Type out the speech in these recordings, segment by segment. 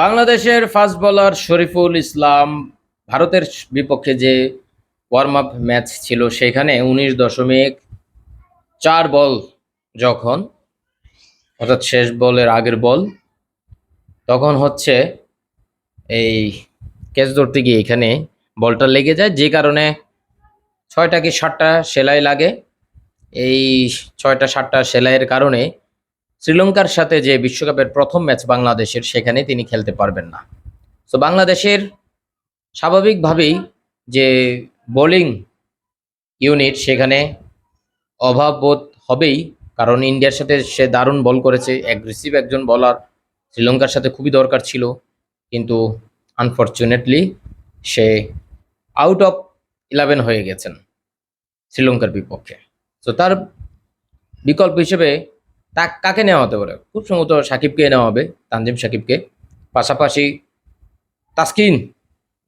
বাংলাদেশের fast bowler Shariful Islam ভারতের বিপক্ষে যে ওয়ার্ম আপ ম্যাচ ছিল সেখানে উনিশ দশমিক চার বল যখন, অর্থাৎ শেষ বলের আগের বল, তখন হচ্ছে এই ক্যাচ ধরতে গিয়ে এখানে বলটা লেগে যায়, যে কারণে ছয়টা কি সাতটা সেলাই লাগে। এই ছয়টা সাতটা সেলাইয়ের কারণে শ্রীলঙ্কার সাথে যে বিশ্বকাপের প্রথম ম্যাচ বাংলাদেশের, সেখানে তিনি খেলতে পারবেন না। তো বাংলাদেশের স্বাভাবিকভাবেই যে বোলিং ইউনিট সেখানে অভাব বোধ হবেই, কারণ ইন্ডিয়ার সাথে সে দারুণ বল করেছে। অ্যাগ্রেসিভ একজন বলার শ্রীলঙ্কার সাথে খুবই দরকার ছিল, কিন্তু আনফর্চুনেটলি সে আউট অফ ইলেভেন হয়ে গেছেন শ্রীলঙ্কার বিপক্ষে। তো তার বিকল্প হিসেবে তা কাকে নেওয়া হতে পারে? খুব সম্ভবত সাকিবকে নেওয়া হবে, তানজিম সাকিবকে। পাশাপাশি তাসকিন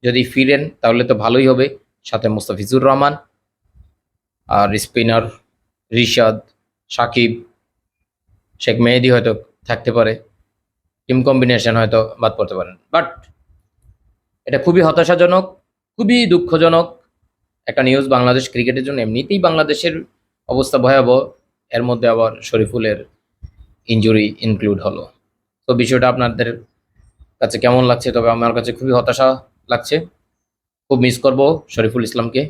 যদি ফিরেন, তাহলে তো ভালোই হবে। সাথে মুস্তাফিজুর রহমান আর স্পিনার রিশাদ, সাকিব, শেখ মেহেদি হয়তো থাকতে পারে। টিম কম্বিনেশন হয়তো বাদ পড়তে পারেন। বাট এটা খুবই হতাশাজনক, খুবই দুঃখজনক একটা নিউজ বাংলাদেশ ক্রিকেটের জন্য। এমনিতেই বাংলাদেশের অবস্থা ভয়াবহ, এর মধ্যে আবার শরীফুলের ইনজুরি ইনক্লুড হলো। তো বিষয়টা আপনাদের কাছে কেমন লাগছে? তবে আমার কাছে খুবই হতাশা লাগছে। খুব মিস করব শরীফুল ইসলামকে।